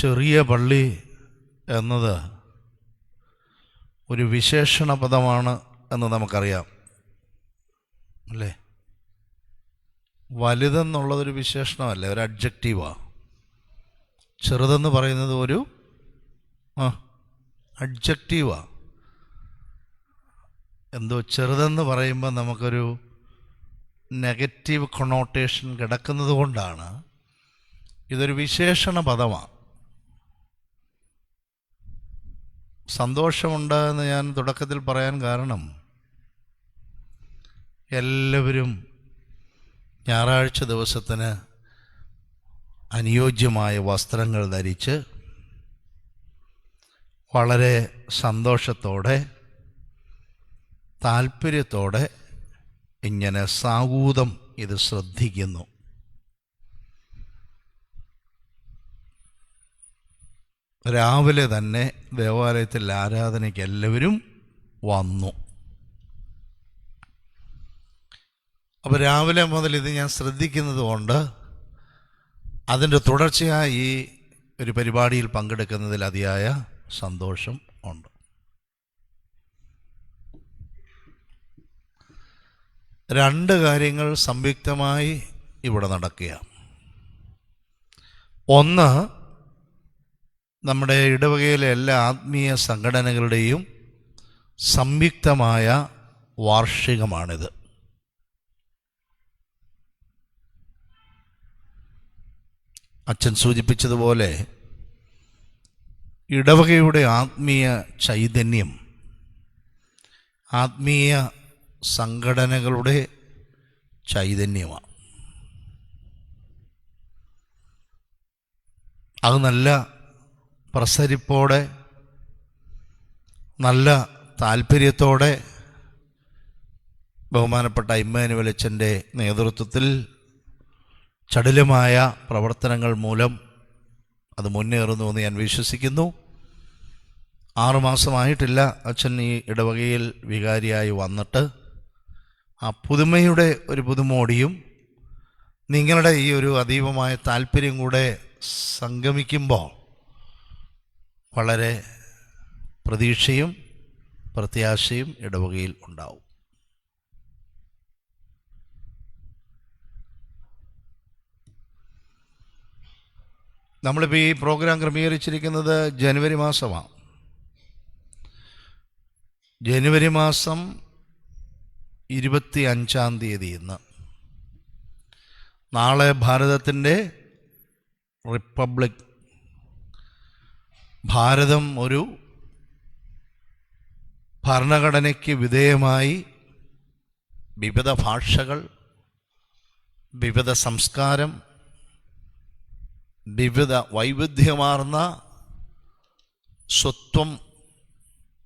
ചെറിയ പള്ളി എന്നത് ഒരു വിശേഷണ പദമാണ് എന്ന് നമുക്കറിയാം. അല്ലേ? വലുതെന്നുള്ളതൊരു വിശേഷണമല്ലേ ഒരു അഡ്ജക്റ്റീവാ ചെറുതെന്ന് പറയുന്നത് ഒരു ആ അഡ്ജക്റ്റീവാ എന്തോ ചെറുതെന്ന് പറയുമ്പോൾ നമുക്കൊരു നെഗറ്റീവ് കൊണോട്ടേഷൻ കിടക്കുന്നത് കൊണ്ടാണ് ഇതൊരു വിശേഷണ പദമാണ് സന്തോഷമുണ്ട് എന്ന് ഞാൻ തുടക്കത്തിൽ പറയാൻ കാരണം എല്ലാവരും ഞായറാഴ്ച ദിവസത്തിന് അനുയോജ്യമായ വസ്ത്രങ്ങൾ ധരിച്ച് വളരെ സന്തോഷത്തോടെ താല്പര്യത്തോടെ ഇങ്ങനെ സാഗൂതം ഇത് ശ്രദ്ധിക്കുന്നു. രാവിലെ തന്നെ ദേവാലയത്തിൽ ആരാധനയ്ക്ക് എല്ലാവരും വന്നു. അപ്പോൾ രാവിലെ മുതൽ ഇത് ഞാൻ ശ്രദ്ധിക്കുന്നത് കൊണ്ട് അതിന്റെ തുടർച്ചയായി ഈ ഒരു പരിപാടിയിൽ പങ്കെടുക്കുന്നതിൽ അതിയായ സന്തോഷം ഉണ്ട്. രണ്ട് കാര്യങ്ങൾ സംയുക്തമായി ഇവിടെ നടക്കുക ഒന്ന് നമ്മുടെ ഇടവകയിലെ എല്ലാ ആത്മീയ സംഘടനകളുടെയും സംയുക്തമായ വാർഷികമാണിത്. അച്ഛൻ സൂചിപ്പിച്ചതുപോലെ ഇടവകയുടെ ആത്മീയ ചൈതന്യം ആത്മീയ സംഘടനകളുടെ ചൈതന്യമാണ്. അത് നല്ല പ്രസരിപ്പോടെ നല്ല താല്പര്യത്തോടെ ബഹുമാനപ്പെട്ട ഇമ്മാനുവൽ അച്ഛന്റെ നേതൃത്വത്തിൽ ചടുലമായ പ്രവർത്തനങ്ങൾ മൂലം അത് മുന്നേറുന്നു എന്ന് ഞാൻ വിശ്വസിക്കുന്നു. ആറുമാസമായിട്ടില്ല അച്ഛൻ ഈ ഇടവകയിൽ വികാരിയായി വന്നിട്ട്. ആ പുതുമയുടെ ഒരു പുതുമോടിയും നിങ്ങളുടെ ഈ ഒരു അതീവമായ താല്പര്യം കൂടെ സംഗമിക്കുമ്പോൾ വളരെ പ്രതീക്ഷയും പ്രത്യാശയും ഇടവകയിൽ ഉണ്ടാവും. നമ്മളിപ്പോൾ ഈ പ്രോഗ്രാം ക്രമീകരിച്ചിരിക്കുന്നത് ജനുവരി മാസമാണ്. ജനുവരി മാസം ഇരുപത്തി അഞ്ചാം തീയതി ഇന്ന്. നാളെ ഭാരതത്തിന്റെ റിപ്പബ്ലിക് ഭാരതം ഒരു ഭരണഘടനയ്ക്ക് വിധേയമായി വിവിധ ഭാഷകൾ വിവിധ സംസ്കാരം വിവിധ വൈവിധ്യമാർന്ന സ്വത്വം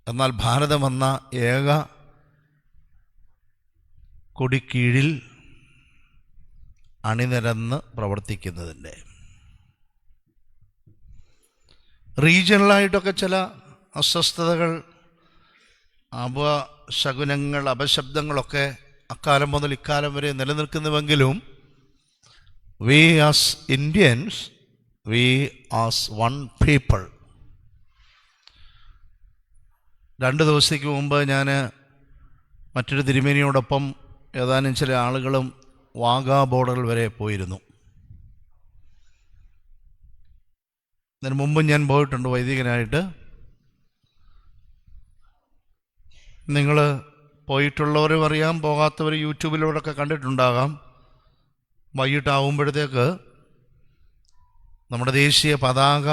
എന്നാൽ ഭാരതം ഭാരതമെന്ന ഏക കൊടിക്കീഴിൽ അണിനിരന്ന് പ്രവർത്തിക്കുന്നതിന്റെ റീജിയണലായിട്ടൊക്കെ ചില അസ്വസ്ഥതകൾ അപശകുനങ്ങൾ അപശബ്ദങ്ങളൊക്കെ അക്കാലം മുതൽ ഇക്കാലം വരെ നിലനിൽക്കുന്നുവെങ്കിലും we as Indians we as one people രണ്ട് ദിവസത്തേക്ക് മുമ്പ് ഞാൻ മറ്റൊരു തിരുമേനിയോടൊപ്പം ഏതാനും ചില ആളുകളും വാഗാ ബോർഡർ വരെ പോയിരുന്നു. ഇതിന് മുമ്പ് ഞാൻ പോയിട്ടുണ്ട് വൈദികനായിട്ട്. നിങ്ങൾ പോയിട്ടുള്ളവരും അറിയാം പോകാത്തവർ യൂട്യൂബിലൂടെയൊക്കെ കണ്ടിട്ടുണ്ടാകാം. വൈകിട്ടാവുമ്പോഴത്തേക്ക് നമ്മുടെ ദേശീയ പതാക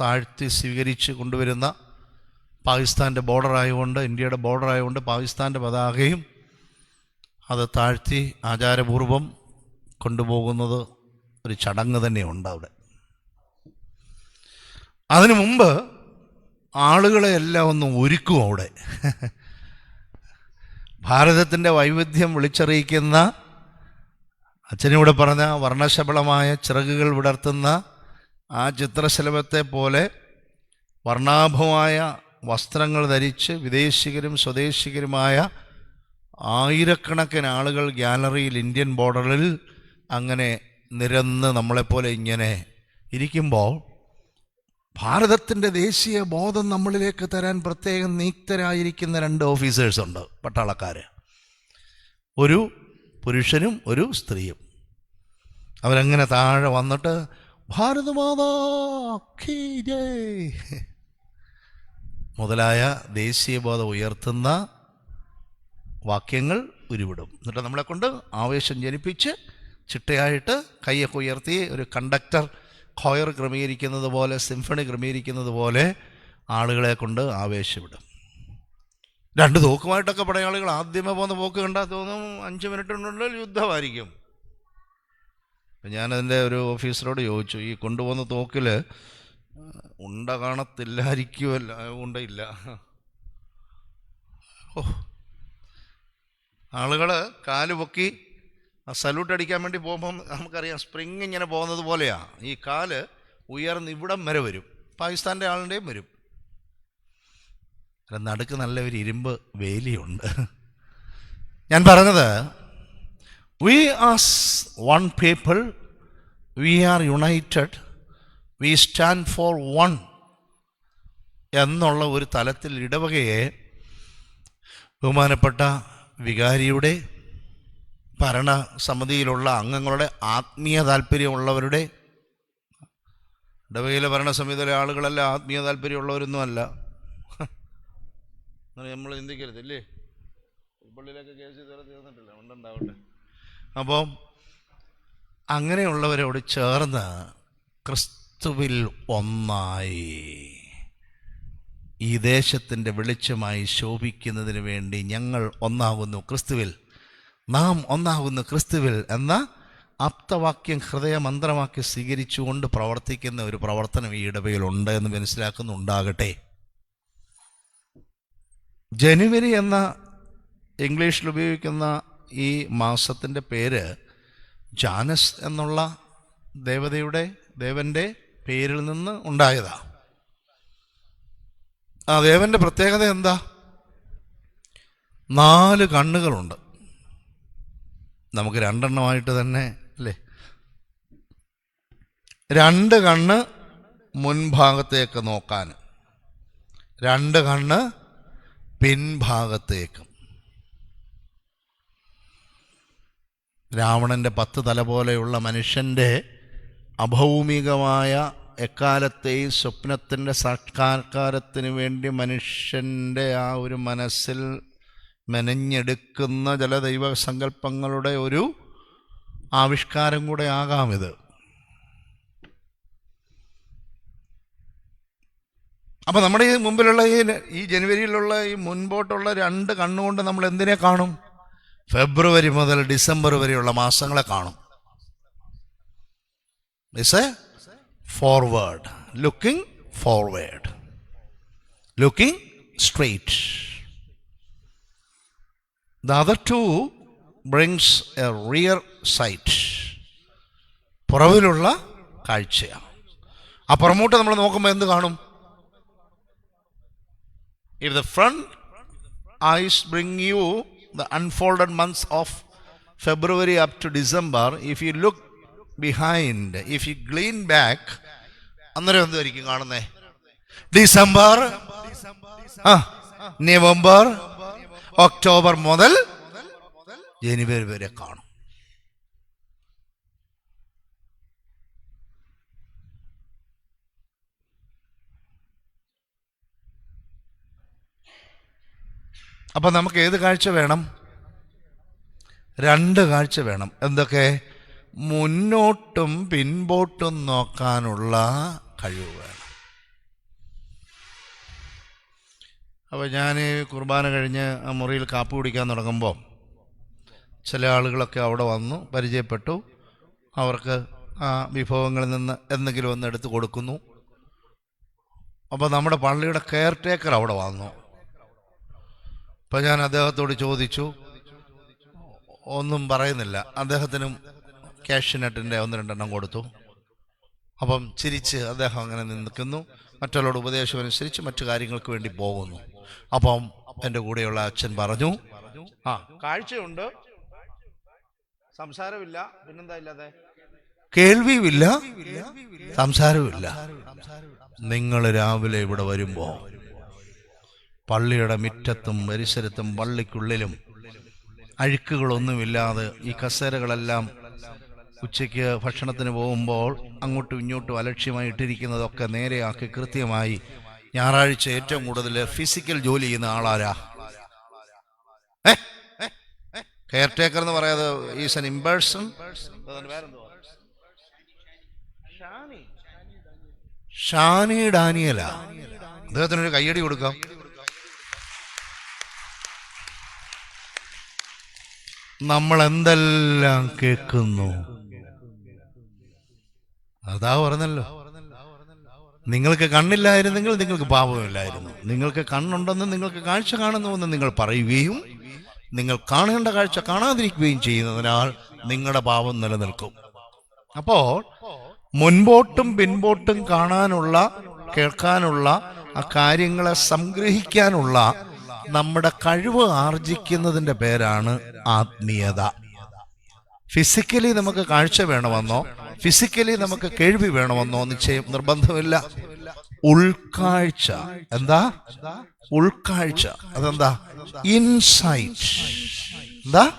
താഴ്ത്തി സ്വീകരിച്ച് കൊണ്ടുവരുന്ന പാകിസ്ഥാന്റെ ബോർഡർ ആയതുകൊണ്ട് ഇന്ത്യയുടെ ബോർഡർ ആയതുകൊണ്ട് പാകിസ്ഥാന്റെ പതാകയും അത് താഴ്ത്തി ആചാരപൂർവം കൊണ്ടുപോകുന്നത് ഒരു ചടങ്ങ് തന്നെയുണ്ട് അവിടെ. അതിനു മുമ്പ് ആളുകളെ എല്ലാം ഒന്ന് ഒരുക്കും അവിടെ. ഭാരതത്തിന്റെ വൈവിധ്യം വിളിച്ചറിയിക്കുന്ന അച്ഛനിവിടെ പറഞ്ഞ വർണശബളമായ ചിറകുകൾ വിടർത്തുന്ന ആ ചിത്രശലഭത്തെ പോലെ വർണാഭമായ വസ്ത്രങ്ങൾ ധരിച്ച് വിദേശികരും സ്വദേശികരുമായ ആയിരക്കണക്കിന് ആളുകൾ ഗ്യാലറിയിൽ ഇന്ത്യൻ ബോർഡറിൽ അങ്ങനെ നിരന്ന് നമ്മളെപ്പോലെ ഇങ്ങനെ ഇരിക്കുമ്പോൾ ഭാരതത്തിന്റെ ദേശീയ ബോധം നമ്മളിലേക്ക് തരാൻ പ്രത്യേകം നീക്തരായിരിക്കുന്ന രണ്ട് ഓഫീസേഴ്സ് ഉണ്ട് പട്ടാളക്കാർ ഒരു പുരുഷനും ഒരു സ്ത്രീയും. അവരങ്ങനെ താഴെ വന്നിട്ട് ഭാരതമാതാ മുതലായ ദേശീയബോധം ഉയർത്തുന്ന വാക്യങ്ങൾ ഉരുവിടും. എന്നിട്ട് നമ്മളെ കൊണ്ട് ആവേശം ജനിപ്പിച്ച് ചിട്ടയായിട്ട് കൈയൊക്കെ ഉയർത്തി ഒരു കണ്ടക്ടർ ഖോയർ ക്രമീകരിക്കുന്നത് പോലെ സിംഫണി ക്രമീകരിക്കുന്നത് പോലെ ആളുകളെ കൊണ്ട് ആവേശപ്പെടും. രണ്ട് തോക്കുമായിട്ടൊക്കെ പടയാളികൾ ആദ്യമേ പോകുന്ന പോക്ക് കണ്ടാൽ തോന്നും അഞ്ച് മിനിറ്റിനുള്ളിൽ യുദ്ധമായിരിക്കും. ഞാനതിന്റെ ഒരു ഓഫീസറോട് ചോദിച്ചു ഈ കൊണ്ടുപോകുന്ന തോക്കിൽ ഉണ്ട കാണത്തില്ലായിരിക്കുമല്ല ഉണ്ടയില്ല. ഓ. ആളുകൾ കാൽ പൊക്കി ആ സല്യൂട്ട് അടിക്കാൻ വേണ്ടി പോകുമ്പം നമുക്കറിയാം സ്പ്രിങ് ഇങ്ങനെ പോകുന്നത് പോലെയാണ് ഈ കാൽ ഉയർന്ന് ഇവിടം വരെ വരും. പാകിസ്ഥാന്റെ ആളിന്റെയും വരും. അല്ല നടുക്ക് നല്ല ഒരു ഇരുമ്പ് വേലിയുണ്ട്. ഞാൻ പറഞ്ഞത് we as one people we are united we stand for one എന്നുള്ള ഒരു തലത്തിൽ ഇടവകയെ ബഹുമാനപ്പെട്ട വികാരിയുടെ ഭരണസമിതിയിലുള്ള അംഗങ്ങളുടെ ആത്മീയ താല്പര്യമുള്ളവരുടെ ഇടവകയിലെ ഭരണസമിതിയിലെ ആളുകളല്ല ആത്മീയ താല്പര്യമുള്ളവരൊന്നും അല്ല നമ്മൾ ചിന്തിക്കരുത് ഇല്ലേ പള്ളിയിലൊക്കെ കേസ് ഇതുവരെ തീർന്നിട്ടില്ല. ഉണ്ടുണ്ടാവട്ടെ അപ്പം അങ്ങനെയുള്ളവരോട് ചേർന്ന് ക്രിസ്തുവിൽ ഒന്നായി ഈ ദേശത്തിന്റെ വെളിച്ചമായി ശോഭിക്കുന്നതിന് വേണ്ടി ഞങ്ങൾ ഒന്നാകുന്നു. ക്രിസ്തുവിൽ നാം ഒന്നാകുന്ന ക്രിസ്തുവിൽ എന്ന ആപ്തവാക്യം ഹൃദയമന്ത്രമാക്കി സ്വീകരിച്ചുകൊണ്ട് പ്രവർത്തിക്കുന്ന ഒരു പ്രവർത്തനം ഈ ഇടവയിലുണ്ട് എന്ന് മനസ്സിലാക്കുന്നുണ്ടാകട്ടെ. ജനുവരി എന്ന ഇംഗ്ലീഷിൽ ഉപയോഗിക്കുന്ന ഈ മാസത്തിന്റെ പേര് ജാനസ് എന്നുള്ള ദേവതയുടെ ദേവന്റെ പേരിൽ നിന്ന് ഉണ്ടായതാ. ആ ദേവന്റെ പ്രത്യേകത എന്താ? നാല് കണ്ണുകളുണ്ട്. നമുക്ക് രണ്ടെണ്ണമായിട്ട് തന്നെ അല്ലേ? രണ്ട് കണ്ണ് മുൻഭാഗത്തേക്ക് നോക്കാൻ. രണ്ട് കണ്ണ് പിൻഭാഗത്തേക്കും. രാവണന്റെ പത്ത് തല പോലെയുള്ള മനുഷ്യന്റെ അഭൗമികമായ എക്കാലത്തെയും സ്വപ്നത്തിന്റെ സാക്ഷാത്കാരത്തിന് വേണ്ടി മനുഷ്യന്റെ ആ ഒരു മനസ്സിൽ മെനഞ്ഞെടുക്കുന്ന ചില ദൈവസങ്കല്പങ്ങളുടെ ഒരു ആവിഷ്കാരം കൂടെ ആകാം ഇത്. അപ്പോൾ നമ്മുടെ ഈ മുമ്പിലുള്ള ഈ ഈ ജനുവരിയിലുള്ള ഈ മുൻപോട്ടുള്ള രണ്ട് കണ്ണുകൊണ്ട് നമ്മൾ എന്തിനെ കാണും? ഫെബ്രുവരി മുതൽ ഡിസംബർ വരെയുള്ള മാസങ്ങളെ കാണും. Is a forward looking forward looking straight the other to brings a rear sight പുറവിലുള്ള കാഴ്ചയാണ്. ആ പുറമോട്ട് നമ്മൾ നോക്കുമ്പോൾ എന്ത് കാണും? If the front eyes bring you the unfolded months of February up to December if you look behind if you glean back അന്നേരം എന്തായിരിക്കും കാണുന്നേ? ഡിസംബർ നവംബർ ഒക്ടോബർ മുതൽ ജനുവരി വരെ കാണും. അപ്പൊ നമുക്ക് ഏത് കാഴ്ച വേണം? രണ്ട് കാഴ്ച വേണം. എന്തൊക്കെ? മുന്നോട്ടും പിൻപോട്ടും നോക്കാനുള്ള കഴിവ് വേണം. അപ്പോൾ ഞാൻ കുർബാന കഴിഞ്ഞ് ആ മുറിയിൽ കാപ്പി കുടിക്കാൻ തുടങ്ങുമ്പോൾ ചില ആളുകളൊക്കെ അവിടെ വന്നു പരിചയപ്പെട്ടു. അവർക്ക് ആ വിഭവങ്ങളിൽ നിന്ന് എന്തെങ്കിലും ഒന്ന് എടുത്ത് കൊടുക്കുന്നു. അപ്പോൾ നമ്മുടെ പള്ളിയുടെ കെയർ ടേക്കർ അവിടെ വന്നു. അപ്പോൾ ഞാൻ അദ്ദേഹത്തോട് ചോദിച്ചു ഒന്നും പറയുന്നില്ല. അദ്ദേഹത്തിനും ക്യാഷിനട്ടിന്റെ ഒന്ന് രണ്ടെണ്ണം കൊടുത്തു. അപ്പം ചിരിച്ച് അദ്ദേഹം അങ്ങനെ നിൽക്കുന്നു. മറ്റുള്ളവരുടെ ഉപദേശം അനുസരിച്ച് മറ്റു കാര്യങ്ങൾക്ക് വേണ്ടി പോകുന്നു. അപ്പം എന്റെ കൂടെയുള്ള അച്ഛൻ പറഞ്ഞു. ആ കാഴ്ചയുണ്ട്. സംസാരമില്ല. പിന്നെന്താ ഇല്ലാതെ? കേൾവിയുമില്ല സംസാരമില്ല നിങ്ങൾ രാവിലെ ഇവിടെ വരുമ്പോ പള്ളിയുടെ മുറ്റത്തും പരിസരത്തും പള്ളിക്കുള്ളിലും അഴുക്കുകളൊന്നുമില്ലാതെ ഈ കസേരകളെല്ലാം ഉച്ചയ്ക്ക് ഭക്ഷണത്തിന് പോകുമ്പോൾ അങ്ങോട്ടും ഇങ്ങോട്ടും അലക്ഷ്യമായി ഇട്ടിരിക്കുന്നതൊക്കെ നേരെയാക്കി കൃത്യമായി ഞായറാഴ്ച ഏറ്റവും കൂടുതൽ ഫിസിക്കൽ ജോലി ചെയ്യുന്ന ആളാരാ? കെയർ ടേക്കർ എന്ന് പറയാതെ is an in person Shani. Daniela. അദ്ദേഹത്തിനൊരു കയ്യടി കൊടുക്കാം. നമ്മൾ എന്തെല്ലാം കേൾക്കുന്നു? അതാ പറഞ്ഞല്ലോ. നിങ്ങൾക്ക് കണ്ണില്ലായിരുന്നെങ്കിൽ നിങ്ങൾക്ക് പാപമില്ലായിരുന്നു. നിങ്ങൾക്ക് കണ്ണുണ്ടെന്ന് നിങ്ങൾക്ക് കാഴ്ച കാണുന്നുവെന്ന് നിങ്ങൾ പറയുകയും നിങ്ങൾ കാണേണ്ട കാഴ്ച കാണാതിരിക്കുകയും ചെയ്യുന്നതിനാൽ നിങ്ങളുടെ പാപം നിലനിൽക്കും. അപ്പോൾ മുൻപോട്ടും പിൻപോട്ടും കാണാനുള്ള കേൾക്കാനുള്ള ആ കാര്യങ്ങളെ സംഗ്രഹിക്കാനുള്ള നമ്മുടെ കഴിവ് ആർജിക്കുന്നതിന്റെ പേരാണ് ആത്മീയത. ഫിസിക്കലി നമുക്ക് കാഴ്ച വേണമെന്നോ ഫിസിക്കലി നമുക്ക് കേൾവി വേണമെന്നോ നിശ്ചയം നിർബന്ധമില്ല. ഉൾക്കാഴ്ച. എന്താ? ഉൾക്കാഴ്ച. അതെന്താ? ഇൻസൈറ്റ് എന്താ?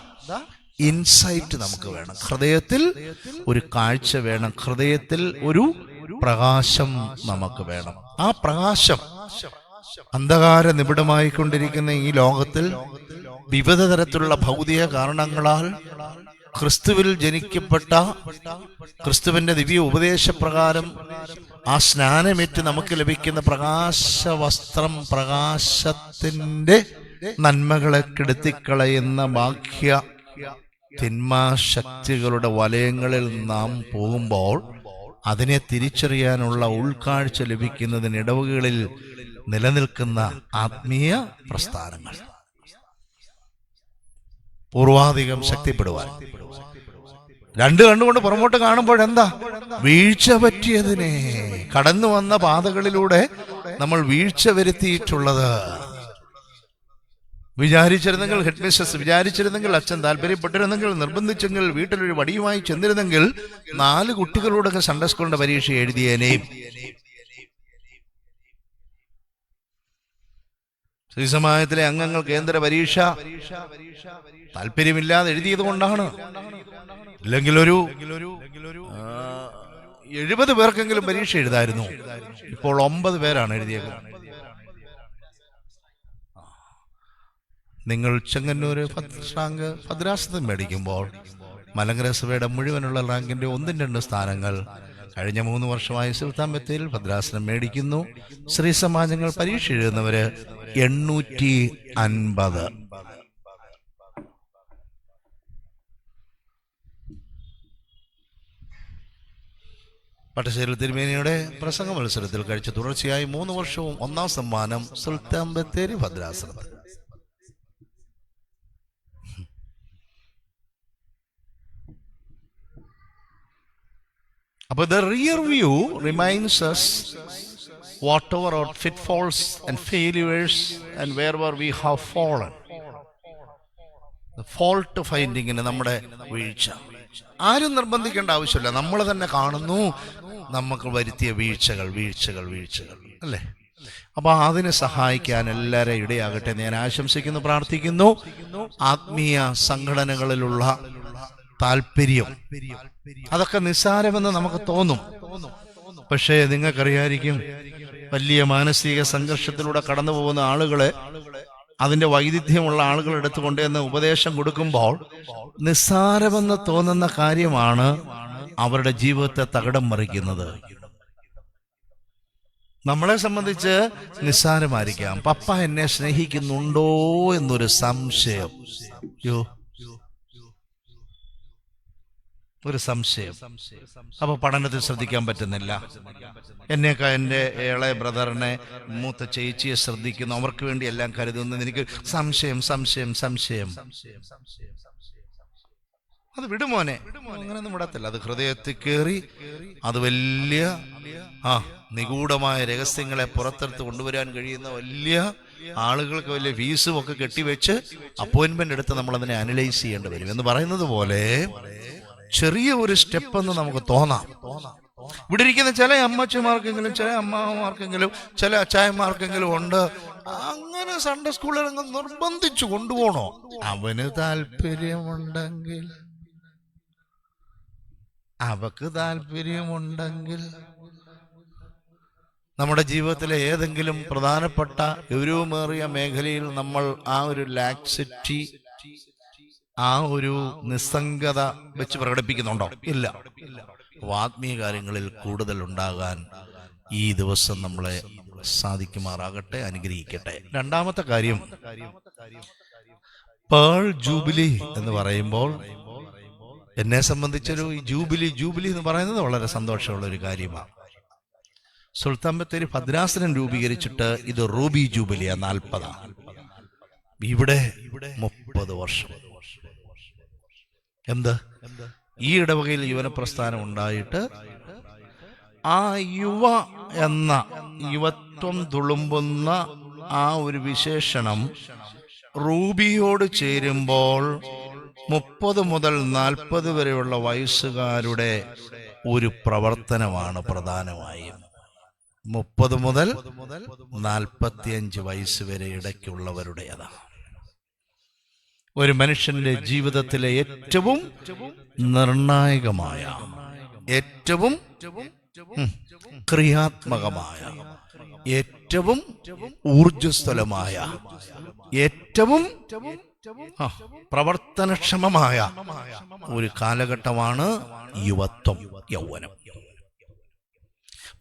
ഇൻസൈറ്റ് നമുക്ക് വേണം. ഹൃദയത്തിൽ ഒരു കാഴ്ച വേണം. ഹൃദയത്തിൽ ഒരു പ്രകാശം നമുക്ക് വേണം. ആ പ്രകാശം അന്ധകാര നിബിഡമായിക്കൊണ്ടിരിക്കുന്ന ഈ ലോകത്തിൽ വിവിധ തരത്തിലുള്ള ഭൗതിക കാരണങ്ങളാൽ ക്രിസ്തുവിൽ ജനിക്കപ്പെട്ട ക്രിസ്തുവിന്റെ ദിവ്യ ഉപദേശപ്രകാരം ആ സ്നാനമേറ്റ് നമുക്ക് ലഭിക്കുന്ന പ്രകാശ വസ്ത്രം പ്രകാശത്തിന്റെ നന്മകളെ കെടുത്തിക്കളയുന്ന ബാഹ്യ തിന്മാശക്തികളുടെ വലയങ്ങളിൽ നാം പോകുമ്പോൾ അതിനെ തിരിച്ചറിയാനുള്ള ഉൾക്കാഴ്ച ലഭിക്കുന്നതിന് ഇടവുകളിൽ നിലനിൽക്കുന്ന ആത്മീയ പ്രസ്ഥാനങ്ങൾ. പൂർവാധികം ശക്തിപ്പെടുവാൻ. രണ്ട് കണ്ണുകൊണ്ട് പുറമോട്ട് കാണുമ്പോഴെന്താ? വീഴ്ച പറ്റിയതിനെ. കടന്നു വന്ന പാതകളിലൂടെ നമ്മൾ വീഴ്ച വരുത്തിയിട്ടുള്ളത്. വിചാരിച്ചിരുന്നെങ്കിൽ ഹെഡ് മിസ്സസ് വിചാരിച്ചിരുന്നെങ്കിൽ അച്ഛൻ താല്പര്യപ്പെട്ടിരുന്നെങ്കിൽ നിർബന്ധിച്ചെങ്കിൽ വീട്ടിലൊരു വടിയുമായി ചെന്നിരുന്നെങ്കിൽ നാല് കുട്ടികളോടൊക്കെ സൺഡേ സ്കൂളിന്റെ പരീക്ഷ എഴുതിയേനേയും ശ്രീസമാജത്തിലെ അംഗങ്ങൾ കേന്ദ്ര പരീക്ഷ താല്പര്യമില്ലാതെ എഴുതിയത് കൊണ്ടാണ്. ഇല്ലെങ്കിൽ ഒരു എഴുപത് പേർക്കെങ്കിലും പരീക്ഷ എഴുതായിരുന്നു. ഇപ്പോൾ ഒമ്പത് പേരാണ് എഴുതിയത്. നിങ്ങൾ ചെങ്ങന്നൂര് പത്ത് റാങ്ക് ഭദ്രാസനം മേടിക്കുമ്പോൾ മലങ്കര സഭയുടെ മുഴുവനുള്ള റാങ്കിന്റെ ഒന്നും രണ്ട് സ്ഥാനങ്ങൾ കഴിഞ്ഞ മൂന്ന് വർഷമായി സുൽത്താൻ ബത്തേരിൽ ഭദ്രാസനം മേടിക്കുന്നു. ശ്രീ സമാജങ്ങൾ പരീക്ഷ എഴുതുന്നവര് എണ്ണൂറ്റി അൻപത്. പട്ടശ്ശേരി തിരുമേനിയുടെ പ്രസംഗ മത്സരത്തിൽ കഴിച്ച തുടർച്ചയായി മൂന്ന് വർഷവും ഒന്നാം സമ്മാനം സുൽത്താൻ ബത്തേരി ഭദ്രാസനം അപ്പോൾ the rear view remains as what ever out fit falls and failures and where were we have fallen fault ഫൈൻഡിങ്ങിന് നമ്മുടെ വീഴ്ച. ആരും നിർബന്ധിക്കേണ്ട ആവശ്യമില്ല. നമ്മൾ തന്നെ കാണുന്നു. നമുക്ക് വരുത്തിയ വീഴ്ചകൾ വീഴ്ചകൾ വീഴ്ചകൾ. അല്ലേ? അപ്പൊ അതിനെ സഹായിക്കാൻ എല്ലാവരെയും ഇടയാകട്ടെ ഞാൻ ആശംസിക്കുന്നു പ്രാർത്ഥിക്കുന്നു. ആത്മീയ സംഘടനകളിലുള്ള താല്പര്യം. അതൊക്കെ നിസ്സാരമെന്ന് നമുക്ക് തോന്നും. പക്ഷേ നിങ്ങൾക്കറിയായിരിക്കും വലിയ മാനസിക സംഘർഷത്തിലൂടെ കടന്നു പോകുന്ന ആളുകളെ അതിന്റെ വൈവിധ്യമുള്ള ആളുകളെ എടുത്തുകൊണ്ട് എന്ന് ഉപദേശം കൊടുക്കുമ്പോൾ നിസ്സാരമെന്ന് തോന്നുന്ന കാര്യമാണ് അവരുടെ ജീവിതത്തെ തകിടം മറിക്കുന്നത്. നമ്മളെ സംബന്ധിച്ച് നിസ്സാരമായിരിക്കാം. പപ്പ എന്നെ സ്നേഹിക്കുന്നുണ്ടോ എന്നൊരു സംശയം. യോ ഒരു സംശയം. അപ്പൊ പഠനത്തിൽ ശ്രദ്ധിക്കാൻ പറ്റുന്നില്ല. എന്നെയൊക്കെ എന്റെ ഇളയ ബ്രദറിനെ മൂത്ത ചേച്ചിയെ ശ്രദ്ധിക്കുന്നു. അവർക്ക് വേണ്ടി എല്ലാം കരുതുന്നത് എനിക്ക് സംശയം സംശയം സംശയം. അത് വിടുമോനെ അങ്ങനെയൊന്നും വിടത്തില്ല. അത് ഹൃദയത്തിൽ കയറി അത് വലിയ ആ നിഗൂഢമായ രഹസ്യങ്ങളെ പുറത്തെടുത്ത് കൊണ്ടുവരാൻ കഴിയുന്ന വലിയ ആളുകൾക്ക് വലിയ ഫീസും ഒക്കെ കെട്ടിവെച്ച് അപ്പോയിന്റ്മെന്റ് എടുത്ത് നമ്മൾ അതിനെ അനലൈസ് ചെയ്യേണ്ടി വരും. എന്ന് പറയുന്നത് പോലെ ചെറിയ ഒരു സ്റ്റെപ്പ് എന്ന് നമുക്ക് തോന്നാം. ഇവിടെ ഇരിക്കുന്ന ചില അമ്മച്ചിമാർക്കെങ്കിലും ചില അമ്മാവന്മാർക്കെങ്കിലും ചില അച്ചായന്മാർക്കെങ്കിലും ഉണ്ട്. അങ്ങനെ സൺഡേ സ്കൂളിൽ അങ്ങ് നിർബന്ധിച്ചു കൊണ്ടുപോകണോ? അവന് താല്പര്യമുണ്ടെങ്കിൽ അവക്ക് താല്പര്യമുണ്ടെങ്കിൽ നമ്മുടെ ജീവിതത്തിലെ ഏതെങ്കിലും പ്രധാനപ്പെട്ട ഗൗരവമേറിയ മേഖലയിൽ നമ്മൾ ആ ഒരു ലാക്സിറ്റി ആ ഒരു നിസ്സംഗത വെച്ച് പ്രകടിപ്പിക്കുന്നുണ്ടോ? ഇല്ല. ആത്മീയ കാര്യങ്ങളിൽ കൂടുതൽ ഉണ്ടാകാൻ ഈ ദിവസം നമ്മളെ സാധിക്കുമാറാകട്ടെ അനുഗ്രഹിക്കട്ടെ. രണ്ടാമത്തെ കാര്യം പേൾ ജൂബിലി എന്ന് പറയുമ്പോൾ എന്നെ സംബന്ധിച്ചൊരു ഈ ജൂബിലി ജൂബിലി എന്ന് പറയുന്നത് വളരെ സന്തോഷമുള്ള ഒരു കാര്യമാണ്. സുൽത്താൻ ബത്തേരി ഭദ്രാസനം രൂപീകരിച്ചിട്ട് ഇത് റൂബി ജൂബിലിയ നാൽപ്പതാണ്. ഇവിടെ മുപ്പത് വർഷം. എന്ത്? ഈ ഇടവകയിൽ യുവന പ്രസ്ഥാനം ഉണ്ടായിട്ട് ആ യുവ എന്ന യുവത്വം തുളുമ്പുന്ന ആ ഒരു വിശേഷണം റൂബിയോട് ചേരുമ്പോൾ മുപ്പത് മുതൽ നാൽപ്പത് വരെയുള്ള വയസ്സുകാരുടെ ഒരു പ്രവർത്തനമാണ് പ്രധാനമായും. മുപ്പത് മുതൽ നാൽപ്പത്തിയഞ്ച് വയസ്സ് വരെ ഇടയ്ക്കുള്ളവരുടേതാണ്. ഒരു മനുഷ്യന്റെ ജീവിതത്തിലെ ഏറ്റവും നിർണായകമായ ഏറ്റവും ക്രിയാത്മകമായ ഏറ്റവും ഊർജസ്വലമായ ഏറ്റവും പ്രവർത്തനക്ഷമമായ ഒരു കാലഘട്ടമാണ് യുവത്വം യൗവനം.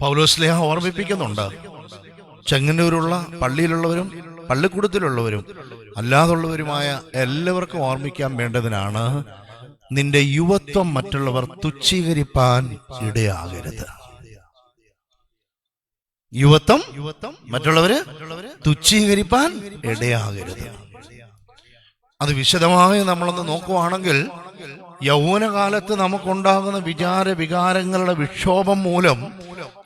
പൗലോസ്ലേഹ ഓർമ്മിപ്പിക്കുന്നുണ്ട് ചെങ്ങന്നൂരുള്ള പള്ളിയിലുള്ളവരും പള്ളിക്കൂടത്തിലുള്ളവരും അല്ലാതുള്ളവരുമായ എല്ലാവർക്കും ഓർമ്മിക്കാൻ വേണ്ടതിനാണ് നിന്റെ യുവത്വം മറ്റുള്ളവർ തുച്ഛീകരിപ്പാൻ ഇടയാകരുത്. യുവത്വം മറ്റുള്ളവര് തുച്ഛീകരിപ്പാൻ ഇടയാകരുത്. അത് വിശദമായി നമ്മളൊന്ന് നോക്കുവാണെങ്കിൽ യൗവനകാലത്ത് നമുക്കുണ്ടാകുന്ന വിചാര വികാരങ്ങളുടെ വിക്ഷോഭം മൂലം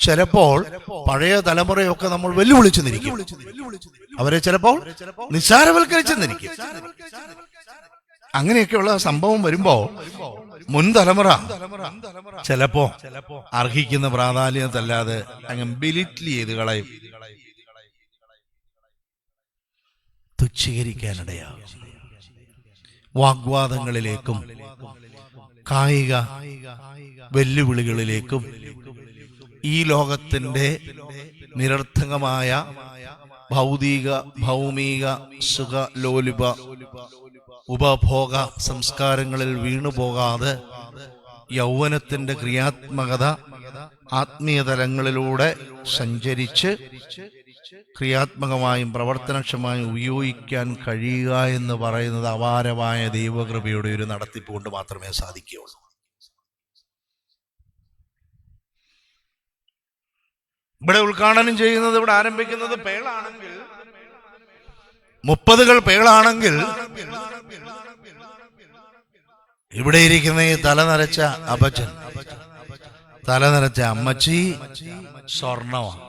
ചിലപ്പോൾ പഴയ തലമുറയൊക്കെ നമ്മൾ വെല്ലുവിളിച്ചു നിൽക്കും. അവരെ ചിലപ്പോൾ നിസ്സാരവൽക്കരിച്ചെന്നിരിക്കും. അങ്ങനെയൊക്കെയുള്ള സംഭവം വരുമ്പോ മുൻ തലമുറ ചിലപ്പോ അർഹിക്കുന്ന പ്രാധാന്യത്തല്ലാതെ അങ്ങ് ബിലിറ്റ്ലി ചെയ്ത് കളയും. തുച്ഛീകരിക്കാനിടയാകും. വാഗ്വാദങ്ങളിലേക്കും കായിക വെല്ലുവിളികളിലേക്കും ഈ ലോകത്തിന്റെ നിരർത്ഥകമായ ഭൗതിക ഭൗമിക സുഖ ലോലുപ ഉപഭോഗ സംസ്കാരങ്ങളിൽ വീണുപോകാതെ യൗവനത്തിന്റെ ക്രിയാത്മകത ആത്മീയ തലങ്ങളിലൂടെ സഞ്ചരിച്ച് ക്രിയാത്മകമായും പ്രവർത്തനക്ഷമായും ഉപയോഗിക്കാൻ കഴിയുക എന്ന് പറയുന്നത് അപാരമായ ദൈവകൃപയുടെ ഒരു നടത്തിപ്പ് കൊണ്ട് മാത്രമേ സാധിക്കുകയുള്ളൂ. ഇവിടെ ഉദ്ഘാടനം ചെയ്യുന്നത് ഇവിടെ ആരംഭിക്കുന്നത് പേളാണെങ്കിൽ മുപ്പതുകൾ പേളാണെങ്കിൽ ഇവിടെ ഇരിക്കുന്ന ഈ തല നരച്ച തലനരച്ച തല നരച്ച അമ്മച്ചി സ്വർണമാണ്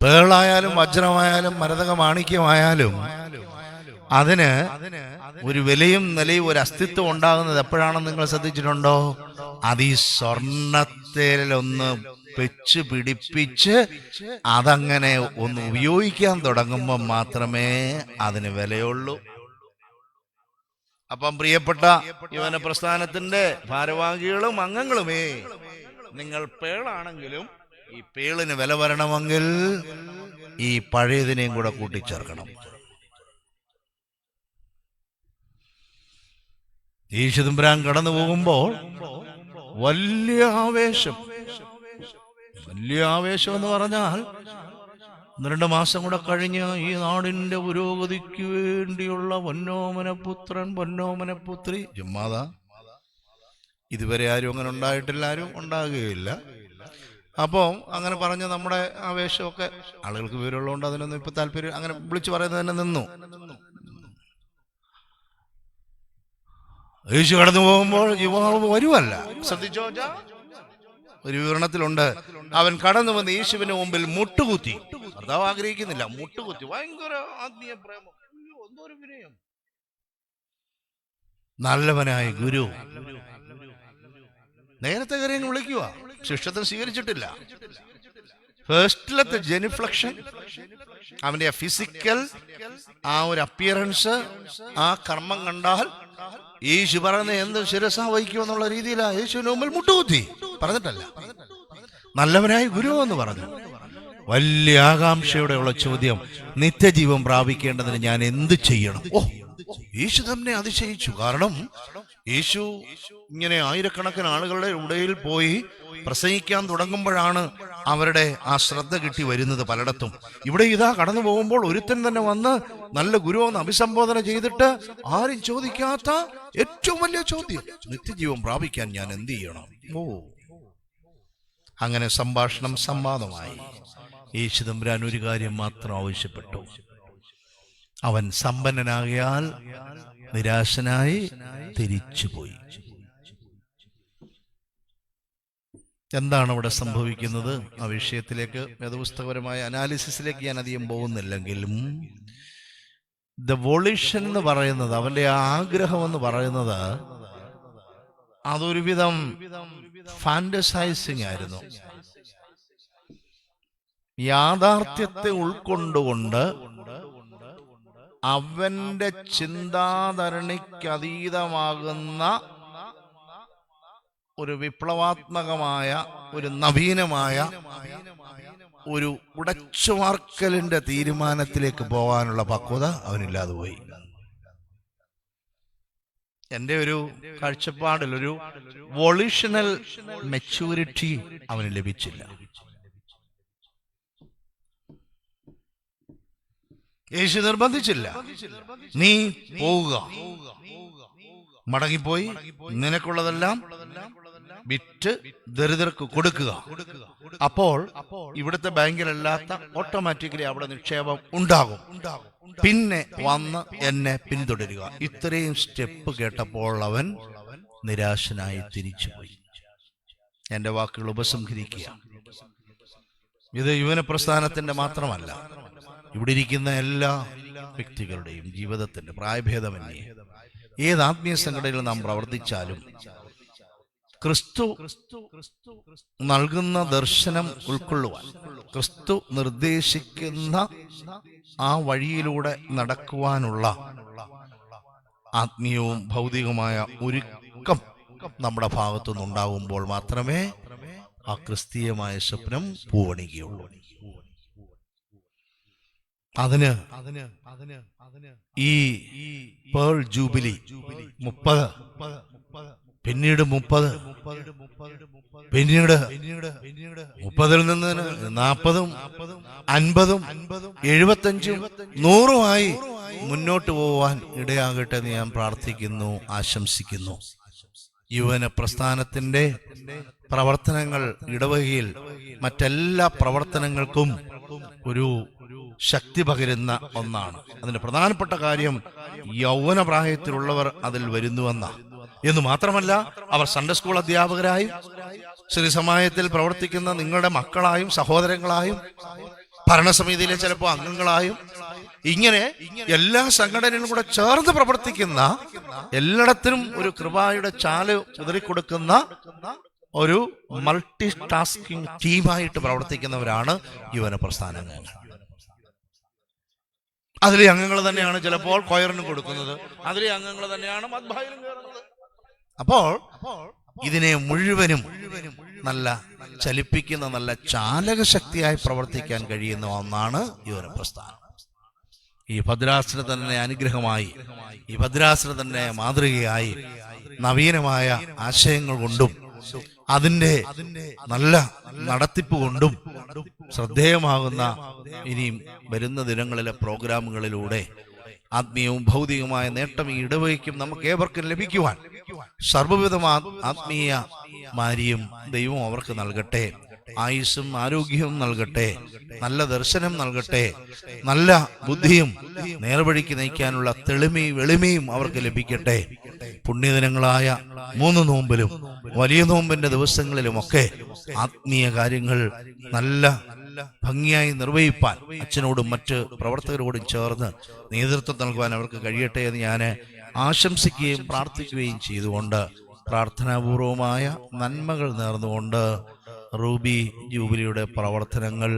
പേളായാലും വജ്രമായാലും മരതക മാണിക്യമായാലും അതിന് ഒരു വിലയും നിലയും ഒരു അസ്തിത്വം ഉണ്ടാകുന്നത് എപ്പോഴാണെന്ന് നിങ്ങൾ ശ്രദ്ധിച്ചിട്ടുണ്ടോ? അത് ഈ സ്വർണത്തേലൊന്ന് വെച്ച് പിടിപ്പിച്ച് അതങ്ങനെ ഒന്ന് ഉപയോഗിക്കാൻ തുടങ്ങുമ്പോൾ മാത്രമേ അതിന് വിലയുള്ളൂ. അപ്പം പ്രിയപ്പെട്ട യുവന പ്രസ്ഥാനത്തിന്റെ ഭാരവാഹികളും അംഗങ്ങളുമേ നിങ്ങൾ പേളാണെങ്കിലും ഈ പേളിന് വില വരണമെങ്കിൽ ഈ പഴയതിനെയും കൂടെ കൂട്ടിച്ചേർക്കണം. ഈ ചിദംബരാൻ കടന്നു പോകുമ്പോൾ വലിയ ആവേശം. വലിയ ആവേശം എന്ന് പറഞ്ഞാൽ രണ്ട് മാസം കൂടെ കഴിഞ്ഞ് ഈ നാടിന്റെ പുരോഗതിക്ക് വേണ്ടിയുള്ള പൊന്നോമനപുത്രൻ പൊന്നോമനപുത്രി ജമ്മാത ഇതുവരെ ആരും അങ്ങനെ ഉണ്ടായിട്ടില്ല ആരും ഉണ്ടാകുകയില്ല. അപ്പോൾ അങ്ങനെ പറഞ്ഞ് നമ്മുടെ ആവേശമൊക്കെ ആളുകൾക്ക് വിവരമുള്ളതുകൊണ്ട് അതിനൊന്നും ഇപ്പൊ താല്പര്യം അങ്ങനെ വിളിച്ചു പറയുന്നത് തന്നെ നിന്നു. യേശു കടന്നു പോകുമ്പോൾ യുവാവ് വരുവല്ല. ശ്രദ്ധിച്ചോ ഒരു വിവരണത്തിലുണ്ട്. അവൻ കടന്നു വന്ന് യേശുവിന് മുമ്പിൽ മുട്ടുകുത്തി. ഭർത്താവ് ആഗ്രഹിക്കുന്നില്ല. മുട്ടുകുത്തി. ഭയങ്കര ആത്മീയ പ്രേമം. വിനയം. നല്ലവനായ ഗുരു. നേരത്തെ കരയങ്ങ് വിളിക്കുക ശിക്ഷത്തെ സ്വീകരിച്ചിട്ടില്ല. ഫസ്റ്റിലത്തെ ജെനിഫ്ലക്ഷൻ അവന്റെ ഫിസിക്കൽ ആ ഒരു അപ്പിയറൻസ് ആ കർമ്മം കണ്ടാൽ യേശു പറയുന്ന എന്ത് ശിരസ വഹിക്കുമെന്നുള്ള രീതിയിലാ യേശുവിന് മുമ്പിൽ മുട്ടുകുത്തി. പറഞ്ഞിട്ടല്ല. നല്ലവനായി ഗുരു എന്ന് പറഞ്ഞു. വലിയ ആകാംക്ഷയോടെയുള്ള ചോദ്യം. നിത്യജീവൻ പ്രാപിക്കേണ്ടതിന് ഞാൻ എന്ത് ചെയ്യണം? ഓ യേശു തന്നെ അതിശയിച്ചു. കാരണം യേശു ഇങ്ങനെ ആയിരക്കണക്കിന് ആളുകളുടെ ഇടയിൽ പോയി പ്രസംഗിക്കാൻ തുടങ്ങുമ്പോഴാണ് അവരുടെ ആ ശ്രദ്ധ കിട്ടി വരുന്നത് പലയിടത്തും. ഇവിടെ ഇതാ കടന്നു പോകുമ്പോൾ ഒരുത്തൻ തന്നെ വന്ന് നല്ല ഗുരുവെന്ന് അഭിസംബോധന ചെയ്തിട്ട് ആരും ചോദിക്കാത്ത ഏറ്റവും വലിയ ചോദ്യം നിത്യജീവൻ പ്രാപിക്കാൻ ഞാൻ എന്ത് ചെയ്യണം? ഓ. അങ്ങനെ സംഭാഷണം സംവാദമായി. യേശു തമ്പുരാൻ ഒരു കാര്യം മാത്രം ആവശ്യപ്പെട്ടു. അവൻ സമ്പന്നനാകിയാൽ നിരാശനായി തിരിച്ചുപോയി. എന്താണ് അവിടെ സംഭവിക്കുന്നത്? ആ വിഷയത്തിലേക്ക് വേദപുസ്തകപരമായ അനാലിസിസിലേക്ക് ഞാൻ അധികം പോകുന്നില്ലെങ്കിലും ദ വോളിഷൻ എന്ന് പറയുന്നത് അവന്റെ ആഗ്രഹം എന്ന് പറയുന്നത് അതൊരുവിധം ഫാന്റസൈസിങ് ആയിരുന്നു യാഥാർത്ഥ്യത്തെ ഉൾക്കൊണ്ടുകൊണ്ട് അവന്റെ ചിന്താധരണിക്കതീതമാകുന്ന ഒരു വിപ്ലവാത്മകമായ ഒരു നവീനമായ ഒരു ഉടച്ചുമാർക്കലിന്റെ തീരുമാനത്തിലേക്ക് പോകാനുള്ള പക്വത അവനില്ലാതെ പോയി. എന്റെ ഒരു കാഴ്ചപ്പാടിൽ ഒരു വൊളിഷണൽ മെച്യൂരിറ്റി അവന് ലഭിച്ചില്ല. യേശു നിർബന്ധിച്ചില്ല. നീ പോവുക. മടങ്ങിപ്പോയി. നിനക്കുള്ളതെല്ലാം വിറ്റ് ദരിദ്രർക്ക് കൊടുക്കുക. അപ്പോൾ ഇവിടുത്തെ ബാങ്കിലല്ലാത്ത ഓട്ടോമാറ്റിക്കലി അവിടെ നിക്ഷേപം ഉണ്ടാകും. പിന്നെ വന്ന് എന്നെ പിന്തുടരുക. ഇത്രയും സ്റ്റെപ്പ് കേട്ടപ്പോൾ അവൻ നിരാശനായി തിരിച്ചുപോയി. എന്റെ വാക്കുകൾ ഉപസംഹരിക്കുക. ഇത് യുവന പ്രസ്ഥാനത്തിന്റെ മാത്രമല്ല. ഇവിടെ ഇരിക്കുന്ന എല്ലാ വ്യക്തികളുടെയും ജീവിതത്തിന്റെ പ്രായഭേദമന്യേ. ഏത് ആത്മീയ സംഘടനയിൽ നാം പ്രവർത്തിച്ചാലും ക്രിസ്തു നൽകുന്ന ദർശനം ഉൾക്കൊള്ളുവാൻ. ക്രിസ്തു നിർദ്ദേശിക്കുന്ന ആ വഴിയിലൂടെ നടക്കുവാനുള്ള ആത്മീയവും ഭൗതികവുമായ ഒരുക്കം നമ്മുടെ ഭാഗത്തു നിന്നുണ്ടാകുമ്പോൾ മാത്രമേ ആ ക്രിസ്തീയമായ സ്വപ്നം പൂവണിക്കുകയുള്ളൂ അതിന് ഈ പേൾ ജൂബിലി മുപ്പത് പിന്നീട് മുപ്പത്. പിന്നീട് മുപ്പതിൽ നിന്ന് നാൽപ്പതും അൻപതും എഴുപത്തഞ്ചും നൂറുമായി മുന്നോട്ട് പോവാൻ ഇടയാകട്ടെ എന്ന് ഞാൻ പ്രാർത്ഥിക്കുന്നു ആശംസിക്കുന്നു. യുവന പ്രസ്ഥാനത്തിന്റെ പ്രവർത്തനങ്ങൾ ഇടവകയിൽ മറ്റെല്ലാ പ്രവർത്തനങ്ങൾക്കും ഒരു ശക്തി പകരുന്ന ഒന്നാണ്. അതിന്റെ പ്രധാനപ്പെട്ട കാര്യം യൗവന പ്രായത്തിലുള്ളവർ അതിൽ വരുന്നുവെന്ന എന്ന് മാത്രമല്ല അവർ സൺഡേ സ്കൂൾ അധ്യാപകരായും ശ്രീ സമായത്തിൽ പ്രവർത്തിക്കുന്ന നിങ്ങളുടെ മക്കളായും സഹോദരങ്ങളായും ഭരണസമിതിയിലെ ചിലപ്പോൾ അംഗങ്ങളായും ഇങ്ങനെ എല്ലാ സംഘടനകളും കൂടെ ചേർന്ന് പ്രവർത്തിക്കുന്ന എല്ലായിടത്തിനും ഒരു കൃപായുടെ ചാൽ ഉതറിക്കൊടുക്കുന്ന ഒരു മൾട്ടി ടാസ്കിംഗ് ടീമായിട്ട് പ്രവർത്തിക്കുന്നവരാണ് യുവന പ്രസ്ഥാനങ്ങൾ. അതിലെ അംഗങ്ങൾ തന്നെയാണ് ചിലപ്പോൾ കൊയറിന് കൊടുക്കുന്നത്. അതിലെ അംഗങ്ങൾ തന്നെയാണ് മദ്ഭായിലും അപ്പോൾ ഇതിനെ മുഴുവനും നല്ല ചലിപ്പിക്കുന്ന നല്ല ചാലക ശക്തിയായി പ്രവർത്തിക്കാൻ കഴിയുന്ന ഒന്നാണ് യുവന പ്രസ്ഥാനം. ഈ ഭദ്രാസന തന്നെ അനുഗ്രഹമായി ഈ ഭദ്രാസന തന്നെ മാതൃകയായി നവീനമായ ആശയങ്ങൾ കൊണ്ടും അതിന്റെ നല്ല നടത്തിപ്പ് കൊണ്ടും ശ്രദ്ധേയമാകുന്ന ഇനിയും വരുന്ന ദിനങ്ങളിലെ പ്രോഗ്രാമുകളിലൂടെ ആത്മീയവും ഭൗതികവുമായ നേട്ടം ഈ ഇടവയ്ക്കും നമുക്ക് ഏവർക്കും ലഭിക്കുവാൻ. സർവവിധമാ ആത്മീയ മാരിയും ദൈവം അവർക്ക് നൽകട്ടെ. ആയുസ്സും ആരോഗ്യവും നൽകട്ടെ. നല്ല ദർശനം നൽകട്ടെ. നല്ല ബുദ്ധിയും നേർവഴിക്ക് നയിക്കാനുള്ള തെളിമയും എളിമയും അവർക്ക് ലഭിക്കട്ടെ. പുണ്യദിനങ്ങളായ മൂന്ന് നോമ്പിലും വലിയ നോമ്പിന്റെ ദിവസങ്ങളിലുമൊക്കെ ആത്മീയ കാര്യങ്ങൾ നല്ല ഭംഗിയായി നിർവഹിപ്പാൻ അച്ഛനോടും മറ്റ് പ്രവർത്തകരോടും ചേർന്ന് നേതൃത്വം നൽകുവാൻ അവർക്ക് കഴിയട്ടെ എന്ന് ഞാൻ ആശംസിക്കുകയും പ്രാർത്ഥിക്കുകയും ചെയ്തുകൊണ്ട് പ്രാർത്ഥനാപൂർവമായ നന്മകൾ നേർന്നുകൊണ്ട് റൂബി ജൂബിലിയുടെ പ്രവർത്തനങ്ങൾ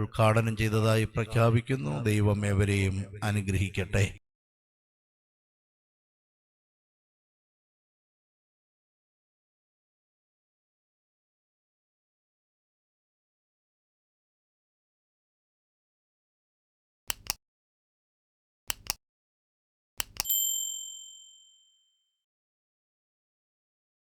ഉദ്ഘാടനം ചെയ്തതായി പ്രഖ്യാപിക്കുന്നു. ദൈവം എവരെയും അനുഗ്രഹിക്കട്ടെ.